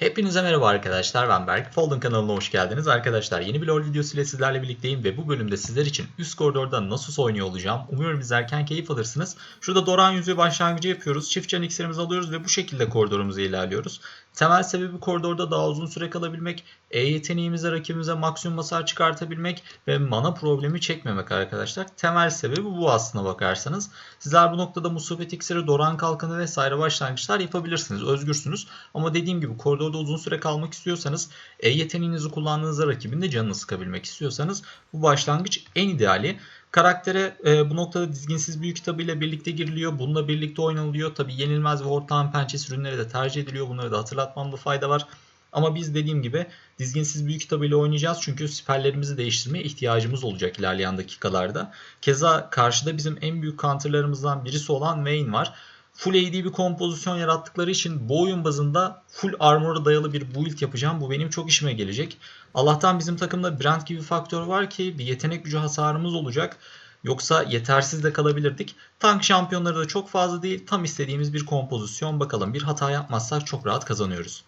Hepinize merhaba arkadaşlar ben Berk. Folding kanalına hoş geldiniz. Arkadaşlar yeni bir LoL videosu ile sizlerle birlikteyim ve bu bölümde sizler için üst koridorda Nasus oynuyor olacağım. Umuyorum izlerken keyif alırsınız. Şurada Doran yüzüğü başlangıcı yapıyoruz. Çift can iksirimizi alıyoruz ve bu şekilde koridorumuza ilerliyoruz. Temel sebebi koridorda daha uzun süre kalabilmek, E yeteneğimize rakibimize maksimum hasar çıkartabilmek ve mana problemi çekmemek arkadaşlar. Temel sebebi bu aslına bakarsanız. Sizler bu noktada musibet iksiri, Doran kalkanı vesaire başlangıçlar yapabilirsiniz. Özgürsünüz. Ama dediğim gibi koridorda uzun süre kalmak istiyorsanız, E yeteneğinizi kullandığınızda rakibin de canını sıkabilmek istiyorsanız bu başlangıç en ideali. Karaktere e, bu noktada dizginsiz büyük kitabı ile birlikte giriliyor. Bununla birlikte oynanılıyor. Tabi yenilmez ve ortağın pençesi ürünleri de tercih ediliyor. Bunları da hatırlatmamda fayda var. Ama biz dediğim gibi dizginsiz büyük kitabı ile oynayacağız. Çünkü siperlerimizi değiştirmeye ihtiyacımız olacak ilerleyen dakikalarda. Keza karşıda bizim en büyük counterlarımızdan birisi olan Vayne var. Full AD bir kompozisyon yarattıkları için bu oyun bazında full armor'a dayalı bir build yapacağım. Bu benim çok işime gelecek. Allah'tan bizim takımda Brand gibi bir faktör var ki bir yetenek gücü hasarımız olacak. Yoksa yetersiz de kalabilirdik. Tank şampiyonları da çok fazla değil. Tam istediğimiz bir kompozisyon. Bakalım bir hata yapmazsak çok rahat kazanıyoruz.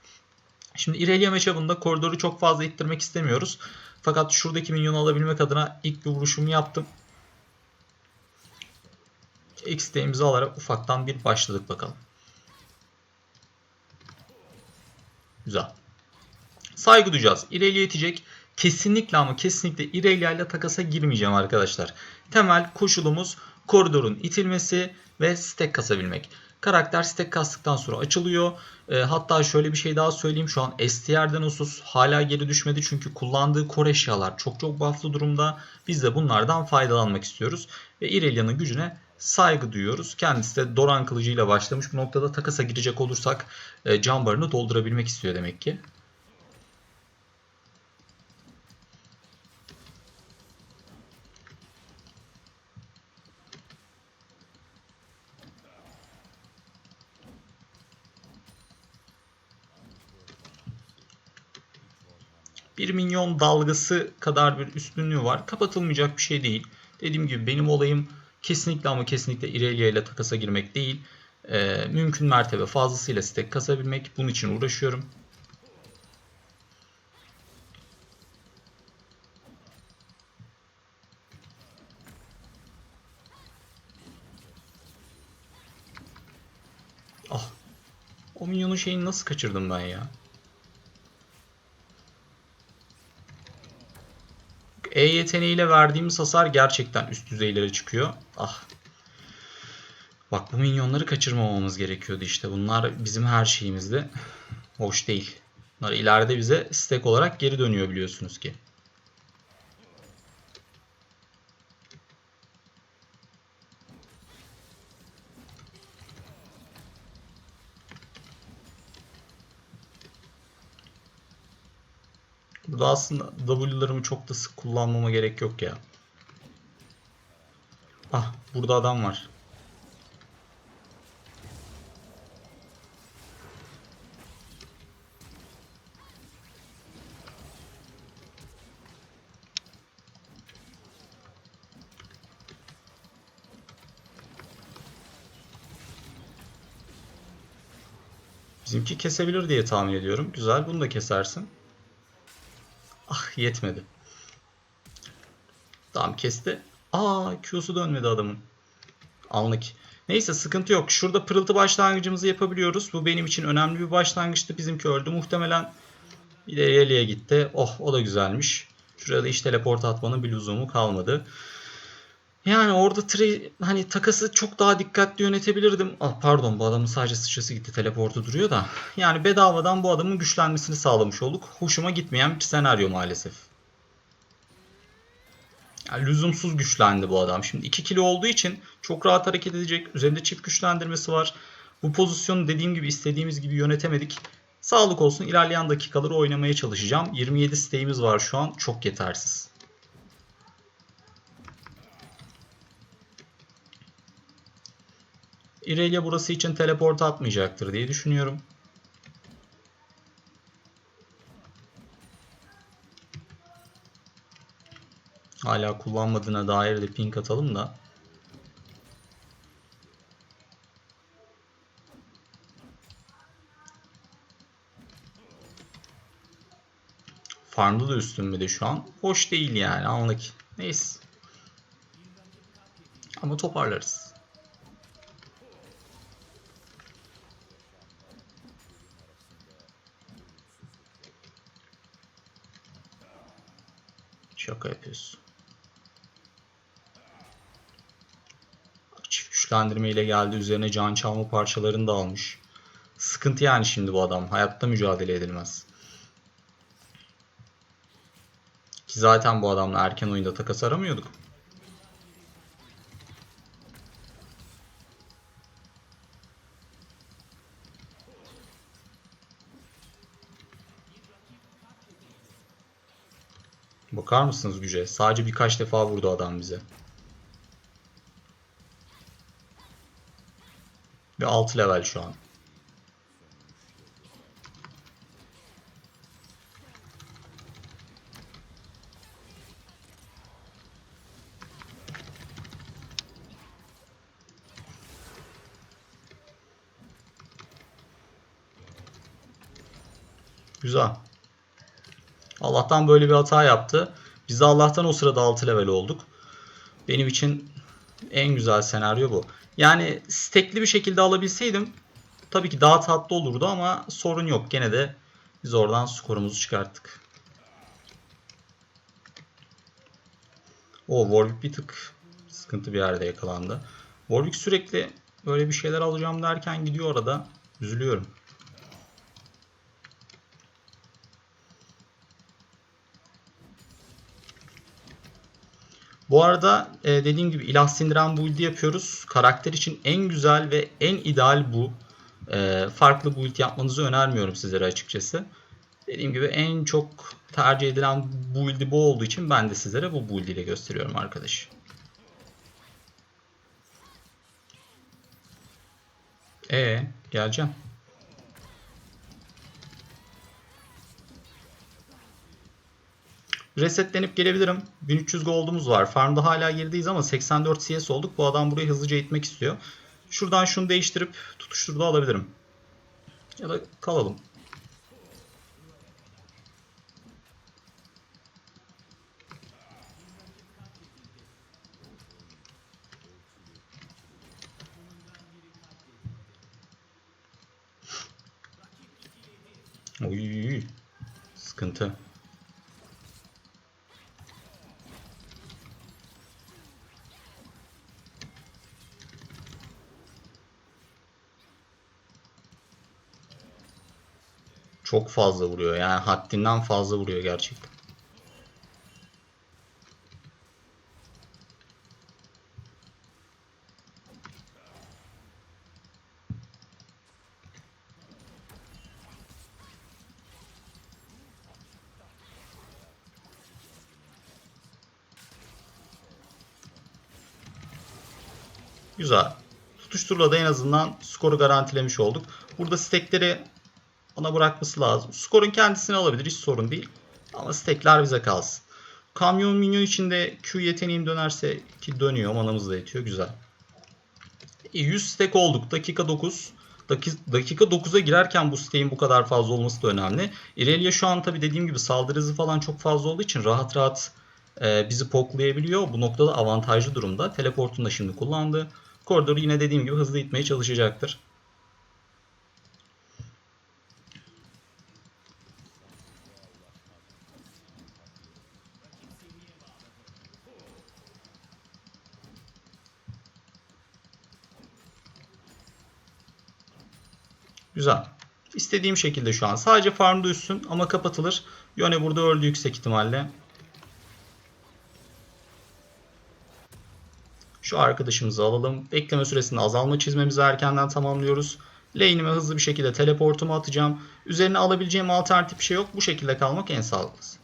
Şimdi İrelia matchup'ında koridoru çok fazla ittirmek istemiyoruz. Fakat şuradaki minyonu alabilmek adına ilk bir vuruşumu yaptım. X'teğimizi alarak ufaktan bir başladık bakalım. Güzel. Saygı duyacağız. İrelia itecek. Kesinlikle ama kesinlikle İrelia ile takasa girmeyeceğim arkadaşlar. Temel koşulumuz koridorun itilmesi ve stack kasabilmek. Karakter stack kastıktan sonra açılıyor. E, hatta şöyle bir şey daha söyleyeyim. Şu an STR'den usus hala geri düşmedi. Çünkü kullandığı core eşyalar çok çok bufflı durumda. Biz de bunlardan faydalanmak istiyoruz. Ve Irelia'nın gücüne saygı duyuyoruz. Kendisi de Doran kılıcıyla başlamış. Bu noktada takasa girecek olursak e, can barını doldurabilmek istiyor demek ki. bir milyon dalgası kadar bir üstünlüğü var. Kapatılmayacak bir şey değil. Dediğim gibi benim olayım kesinlikle ama kesinlikle Irelia ile takasa girmek değil. Ee, mümkün mertebe fazlasıyla stack kasabilmek. Bunun için uğraşıyorum. Ah. O minyonun şeyini nasıl kaçırdım ben ya? E yeteneğiyle verdiğimiz hasar gerçekten üst düzeylere çıkıyor. Ah. Bak bu minyonları kaçırmamamız gerekiyordu işte. Bunlar bizim her şeyimizde. Hoş değil. Bunlar ileride bize stack olarak geri dönüyor biliyorsunuz ki. Burada aslında W'larımı çok da sık kullanmama gerek yok ya. Ah burada adam var. Bizimki kesebilir diye tahmin ediyorum. Güzel bunu da kesersin. Ah yetmedi. Tamam kesti. Aa Q'su dönmedi adamın. Anlık. Neyse sıkıntı yok. Şurada pırıltı başlangıcımızı yapabiliyoruz. Bu benim için önemli bir başlangıçtı. Bizimki öldü muhtemelen. Bir de gitti. Oh o da güzelmiş. Şurada hiç teleport atmanın bir lüzumu kalmadı. Yani orada tri, hani takası çok daha dikkatli yönetebilirdim. Ah, pardon bu adamın sadece sıçrası gitti teleportu duruyor da. Yani bedavadan bu adamın güçlenmesini sağlamış olduk. Hoşuma gitmeyen bir senaryo maalesef. Yani lüzumsuz güçlendi bu adam. Şimdi 2 kilo olduğu için çok rahat hareket edecek. Üzerinde çift güçlendirmesi var. Bu pozisyonu dediğim gibi istediğimiz gibi yönetemedik. Sağlık olsun ilerleyen dakikaları oynamaya çalışacağım. 27 steğimiz var şu an. Çok yetersiz. Irelia burası için teleport atmayacaktır diye düşünüyorum. Hala kullanmadığına dair de ping atalım da. Farmda da üstün bir de şu an. Hoş değil yani anlık. Neyse. Ama toparlarız. Şaka yapıyorsun. Çift güçlendirme ile geldi. Üzerine can çalma parçalarını da almış. Sıkıntı yani şimdi bu adam. Hayatta mücadele edilmez. Ki zaten bu adamla erken oyunda takas aramıyorduk. Bakar mısınız güce? Sadece birkaç defa vurdu adam bize. Ve 6 level şu an. Güzel. Allah'tan böyle bir hata yaptı. Biz de Allah'tan o sırada 6 level olduk. Benim için en güzel senaryo bu. Yani stekli bir şekilde alabilseydim tabii ki daha tatlı olurdu ama sorun yok. Gene de biz oradan skorumuzu çıkarttık. O Warwick bir tık sıkıntı bir yerde yakalandı. Warwick sürekli böyle bir şeyler alacağım derken gidiyor orada. Üzülüyorum. Bu arada e, dediğim gibi ilah sindiren build'i yapıyoruz. Karakter için en güzel ve en ideal bu. E, farklı build yapmanızı önermiyorum sizlere açıkçası. Dediğim gibi en çok tercih edilen build'i bu olduğu için ben de sizlere bu build ile gösteriyorum arkadaş. E geleceğim. Resetlenip gelebilirim. 1300 gold'umuz var. Farmda hala gerideyiz ama 84 CS olduk. Bu adam burayı hızlıca itmek istiyor. Şuradan şunu değiştirip tutuşturda alabilirim. Ya da kalalım. Oy, sıkıntı. Çok fazla vuruyor. Yani haddinden fazla vuruyor gerçekten. Güzel. Tutuşturla da en azından skoru garantilemiş olduk. Burada stekleri ona bırakması lazım. Skorun kendisini alabilir hiç sorun değil. Ama stekler bize kalsın. Kamyon minyon içinde Q yeteneğim dönerse ki dönüyor manamız da yetiyor güzel. 100 stek olduk dakika 9. Dakika 9'a girerken bu steğin bu kadar fazla olması da önemli. Irelia şu an tabi dediğim gibi saldırı hızı falan çok fazla olduğu için rahat rahat e, bizi poklayabiliyor. Bu noktada avantajlı durumda. Teleportunu da şimdi kullandı. Koridoru yine dediğim gibi hızlı itmeye çalışacaktır. Güzel. İstediğim şekilde şu an. Sadece farmda üstün ama kapatılır. Yone burada öldü yüksek ihtimalle. Şu arkadaşımızı alalım. Bekleme süresinde azalma çizmemizi erkenden tamamlıyoruz. Lane'ime hızlı bir şekilde teleportumu atacağım. Üzerine alabileceğim alternatif bir şey yok. Bu şekilde kalmak en sağlıklısı.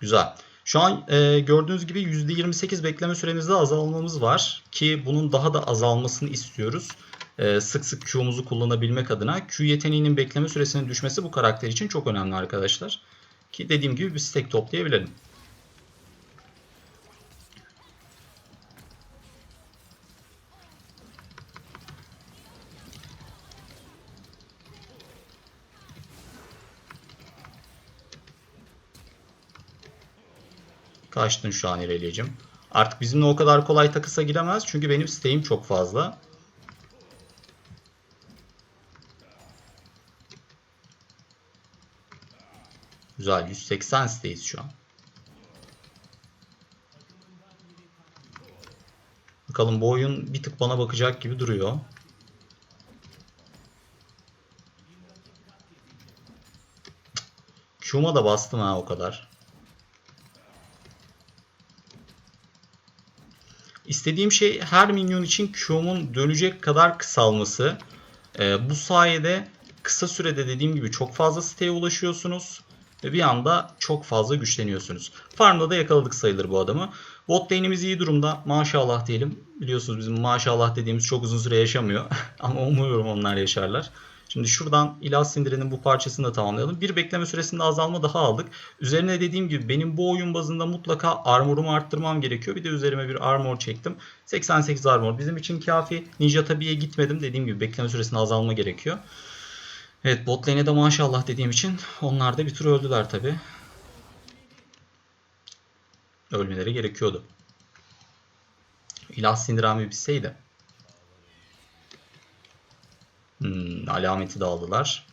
Güzel. Şu an e, gördüğünüz gibi %28 bekleme süremizde azalmamız var. Ki bunun daha da azalmasını istiyoruz. E, sık sık Q'muzu kullanabilmek adına. Q yeteneğinin bekleme süresinin düşmesi bu karakter için çok önemli arkadaşlar. Ki dediğim gibi bir stack toplayabilelim. Kaçtın şu an İrelia'cığım. Artık bizimle o kadar kolay takısa giremez. Çünkü benim steğim çok fazla. Güzel. 180 steyiz şu an. Bakalım bu oyun bir tık bana bakacak gibi duruyor. Q'ma da bastım ha o kadar. İstediğim şey her minyon için Q'mun dönecek kadar kısalması. Ee, bu sayede kısa sürede dediğim gibi çok fazla siteye ulaşıyorsunuz. Ve bir anda çok fazla güçleniyorsunuz. Farmda da yakaladık sayılır bu adamı. Bot lane'imiz iyi durumda. Maşallah diyelim. Biliyorsunuz bizim maşallah dediğimiz çok uzun süre yaşamıyor. Ama umuyorum onlar yaşarlar. Şimdi şuradan ilah sindirenin bu parçasını da tamamlayalım. Bir bekleme süresinde azalma daha aldık. Üzerine dediğim gibi benim bu oyun bazında mutlaka armorumu arttırmam gerekiyor. Bir de üzerime bir armor çektim. 88 armor bizim için kafi. Ninja tabiye gitmedim. Dediğim gibi bekleme süresinde azalma gerekiyor. Evet bot lane'e de maşallah dediğim için onlar da bir tur öldüler tabi. Ölmeleri gerekiyordu. İlah sindirami bitseydi. Alameti de aldılar.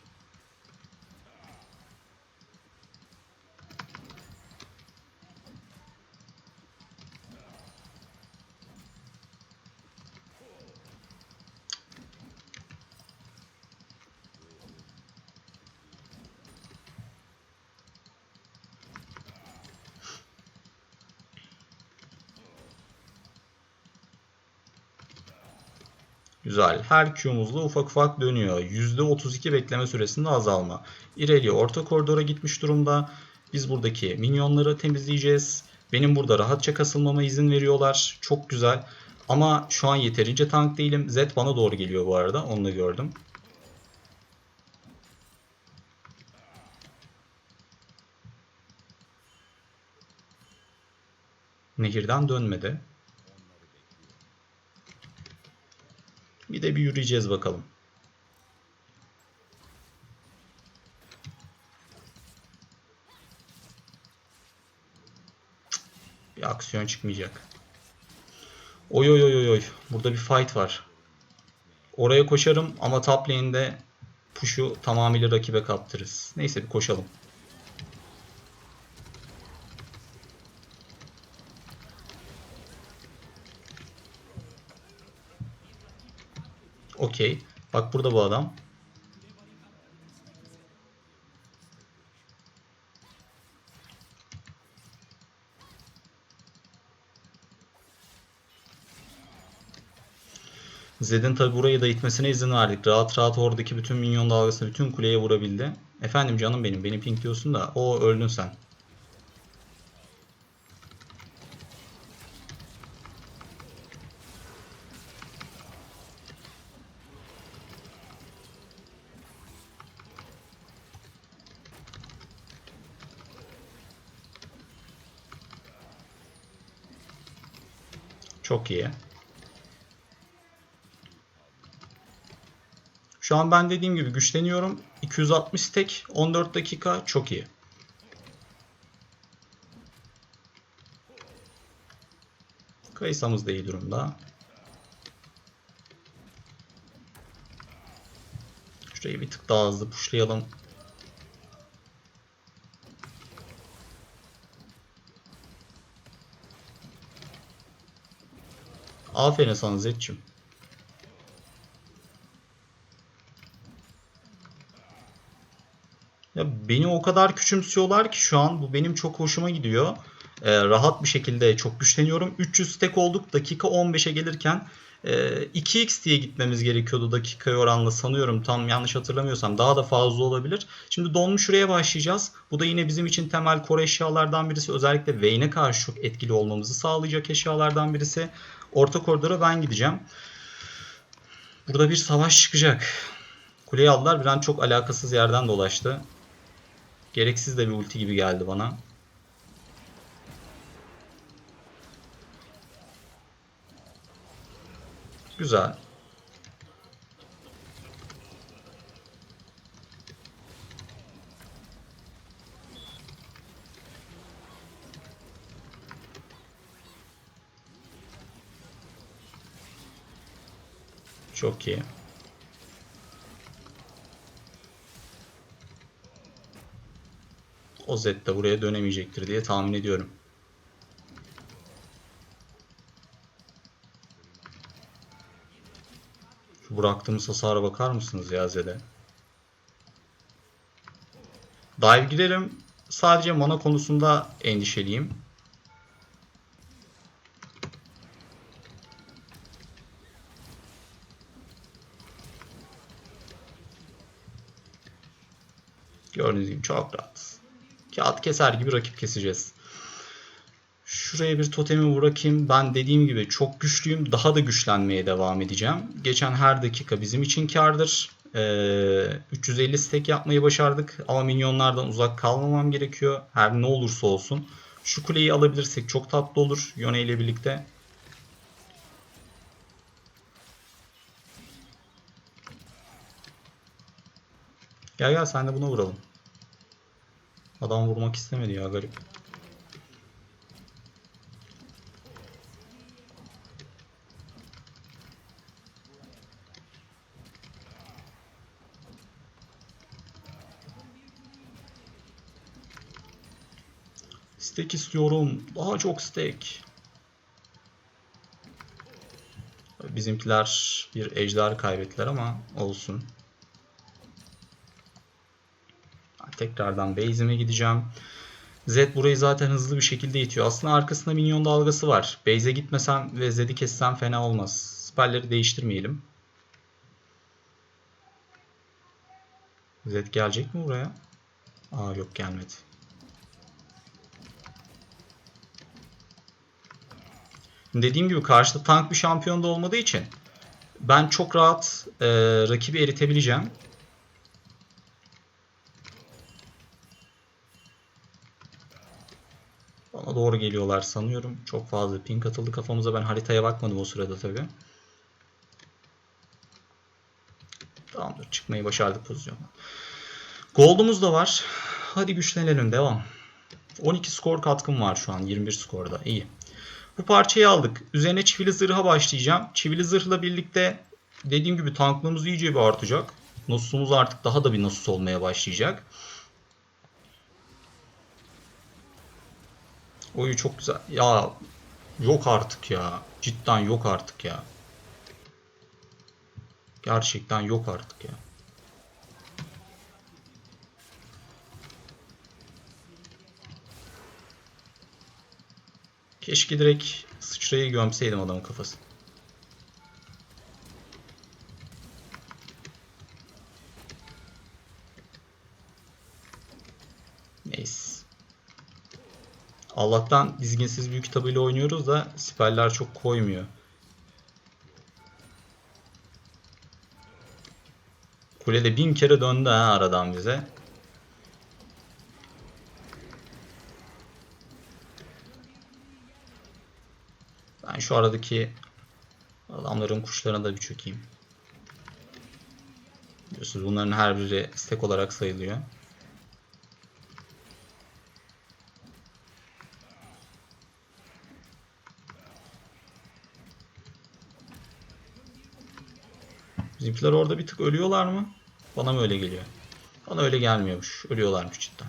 Güzel. Her Q'muzla ufak ufak dönüyor. %32 bekleme süresinde azalma. İrelia orta koridora gitmiş durumda. Biz buradaki minyonları temizleyeceğiz. Benim burada rahatça kasılmama izin veriyorlar. Çok güzel. Ama şu an yeterince tank değilim. Z bana doğru geliyor bu arada. Onu da gördüm. Nehirden dönmedi. Bir de bir yürüyeceğiz bakalım. Bir aksiyon çıkmayacak. Oy oy oy oy. Burada bir fight var. Oraya koşarım ama top lane'de push'u tamamıyla rakibe kaptırırız. Neyse bir koşalım. Okey. Bak burada bu adam. Zed'in tabi burayı da itmesine izin verdik. Rahat rahat oradaki bütün minyon dalgasını bütün kuleye vurabildi. Efendim canım benim. Beni pink diyorsun da o öldün sen. Çok iyi. Şu an ben dediğim gibi güçleniyorum. 260 tek 14 dakika çok iyi. Kayısamız da iyi durumda. Şurayı bir tık daha hızlı pushlayalım. Aferin sana Zetçim. Ya beni o kadar küçümsüyorlar ki şu an bu benim çok hoşuma gidiyor. Ee, rahat bir şekilde çok güçleniyorum. 300 stack olduk. Dakika 15'e gelirken e, 2x diye gitmemiz gerekiyordu dakikaya oranla sanıyorum. Tam yanlış hatırlamıyorsam daha da fazla olabilir. Şimdi donmuş şuraya başlayacağız. Bu da yine bizim için temel core eşyalardan birisi. Özellikle Vayne'e karşı çok etkili olmamızı sağlayacak eşyalardan birisi. Orta koridora ben gideceğim. Burada bir savaş çıkacak. Kuleyi aldılar. Bir an çok alakasız yerden dolaştı. Gereksiz de bir ulti gibi geldi bana. Güzel. Çok iyi. O Z de buraya dönemeyecektir diye tahmin ediyorum. Şu bıraktığımız hasara bakar mısınız ya Z'de? Dive girerim. Sadece mana konusunda endişeliyim. Gördüğünüz gibi çok rahat. Kağıt keser gibi rakip keseceğiz. Şuraya bir totemi bırakayım. Ben dediğim gibi çok güçlüyüm. Daha da güçlenmeye devam edeceğim. Geçen her dakika bizim için kardır. Ee, 350 stack yapmayı başardık. Ama minyonlardan uzak kalmamam gerekiyor. Her ne olursa olsun. Şu kuleyi alabilirsek çok tatlı olur. Yone ile birlikte. Gel gel sen de buna vuralım. Adam vurmak istemedi ya garip. Steak istiyorum. Daha çok steak. Bizimkiler bir ejder kaybettiler ama olsun. Tekrardan base'ime gideceğim. Z burayı zaten hızlı bir şekilde itiyor. Aslında arkasında minyon dalgası var. Base'e gitmesem ve Z'yi kessem fena olmaz. Spell'leri değiştirmeyelim. Z gelecek mi buraya? Aa yok gelmedi. Dediğim gibi karşıda tank bir şampiyon da olmadığı için ben çok rahat e, rakibi eritebileceğim. Bana doğru geliyorlar sanıyorum. Çok fazla ping atıldı kafamıza. Ben haritaya bakmadım o sırada tabii. Tamamdır. Çıkmayı başardık pozisyondan. Gold'umuz da var. Hadi güçlenelim. Devam. 12 skor katkım var şu an. 21 skorda. İyi. Bu parçayı aldık. Üzerine çivili zırha başlayacağım. Çivili zırhla birlikte dediğim gibi tanklığımız iyice bir artacak. Nasus'umuz artık daha da bir Nasus olmaya başlayacak. Oyu çok güzel. Ya yok artık ya. Cidden yok artık ya. Gerçekten yok artık ya. Keşke direkt sıçrayı gömseydim adamın kafasına. Neyse. Allah'tan dizginsiz büyük kitabıyla oynuyoruz da siperler çok koymuyor. Kulede bin kere döndü ha aradan bize. Ben şu aradaki adamların kuşlarına da bir çökeyim. Biliyorsunuz bunların her biri stack olarak sayılıyor. Bizimkiler orada bir tık ölüyorlar mı? Bana mı öyle geliyor? Bana öyle gelmiyormuş. Ölüyorlarmış cidden.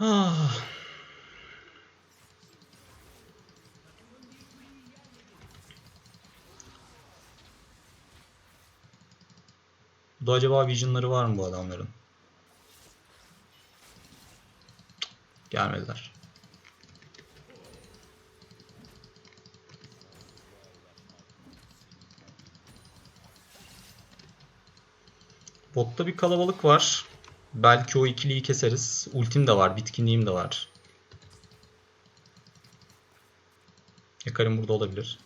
Ah. Bu da acaba visionları var mı bu adamların? Gelmediler. Botta bir kalabalık var. Belki o ikiliyi keseriz. Ultim de var, bitkinliğim de var. Yakarım burada olabilir.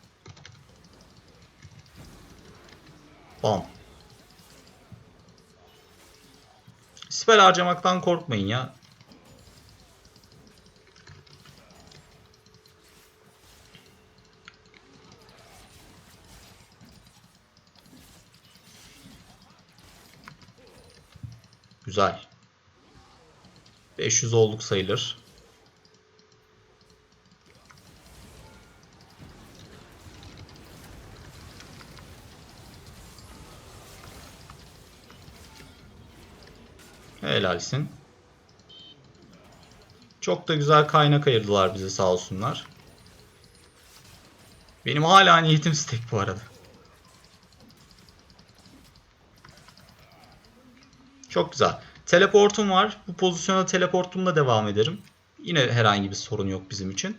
Bam. Spell harcamaktan korkmayın ya. Güzel. 500 olduk sayılır. Helalsin. Çok da güzel kaynak ayırdılar bize sağ olsunlar. Benim hala hani niyetim stek bu arada. Çok güzel. Teleportum var. Bu pozisyona teleportumla devam ederim. Yine herhangi bir sorun yok bizim için.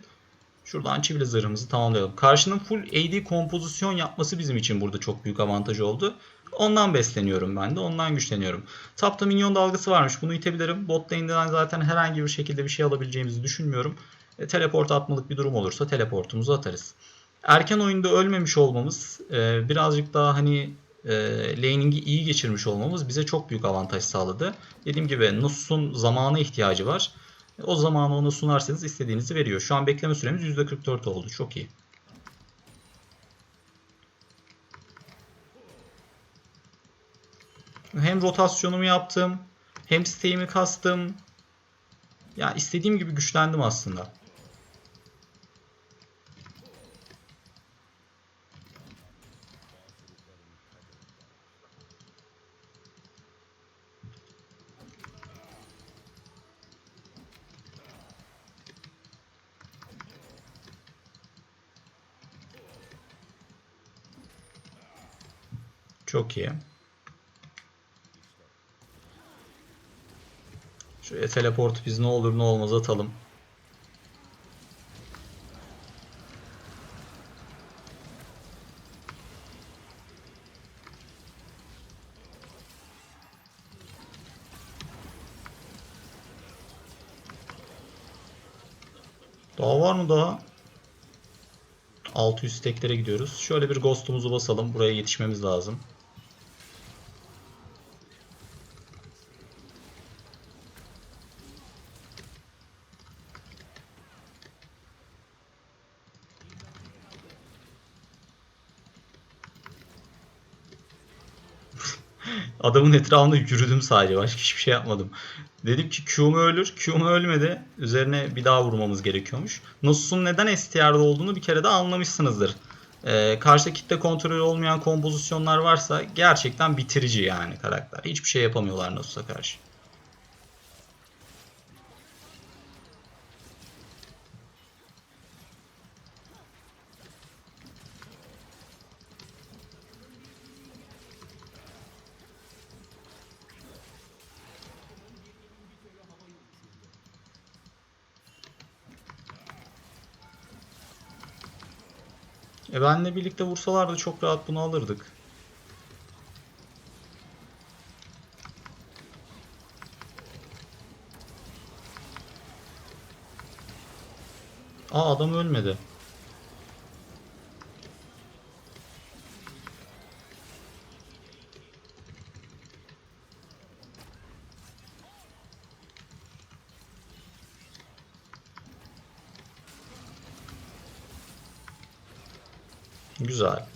Şuradan çivili zırhımızı tamamlayalım. Karşının full AD kompozisyon yapması bizim için burada çok büyük avantaj oldu. Ondan besleniyorum ben de. Ondan güçleniyorum. Tapta minyon dalgası varmış. Bunu itebilirim. Bot lane'den zaten herhangi bir şekilde bir şey alabileceğimizi düşünmüyorum. E, teleport atmalık bir durum olursa teleportumuzu atarız. Erken oyunda ölmemiş olmamız e, birazcık daha hani e, laning'i iyi geçirmiş olmamız bize çok büyük avantaj sağladı. Dediğim gibi Nus'un zamana ihtiyacı var. O zamanı ona sunarsanız istediğinizi veriyor. Şu an bekleme süremiz %44 oldu. Çok iyi. Hem rotasyonumu yaptım. Hem siteğimi kastım. Ya istediğim gibi güçlendim aslında. Çok iyi. Şuraya teleport biz ne olur ne olmaz atalım. Daha var mı daha? 600 steklere gidiyoruz. Şöyle bir ghost'umuzu basalım. Buraya yetişmemiz lazım. Adamın etrafında yürüdüm sadece. Başka hiçbir şey yapmadım. Dedim ki Q'mu ölür. Q'mu ölmedi. Üzerine bir daha vurmamız gerekiyormuş. Nasus'un neden STR'de olduğunu bir kere de anlamışsınızdır. Ee, karşı kitle kontrolü olmayan kompozisyonlar varsa gerçekten bitirici yani karakter. Hiçbir şey yapamıyorlar Nasus'a karşı. E benle birlikte vursalardı çok rahat bunu alırdık. Aa adam ölmedi. Güzel.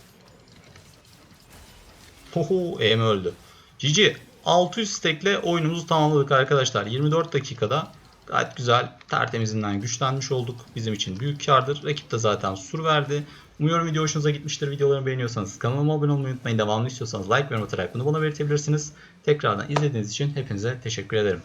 Hoho EM öldü. GG 600 stekle oyunumuzu tamamladık arkadaşlar. 24 dakikada gayet güzel tertemizinden güçlenmiş olduk. Bizim için büyük kardır. Rakip de zaten sur verdi. Umuyorum video hoşunuza gitmiştir. Videolarımı beğeniyorsanız kanalıma abone olmayı unutmayın. Devamlı istiyorsanız like ve atarak bunu bana belirtebilirsiniz. Tekrardan izlediğiniz için hepinize teşekkür ederim.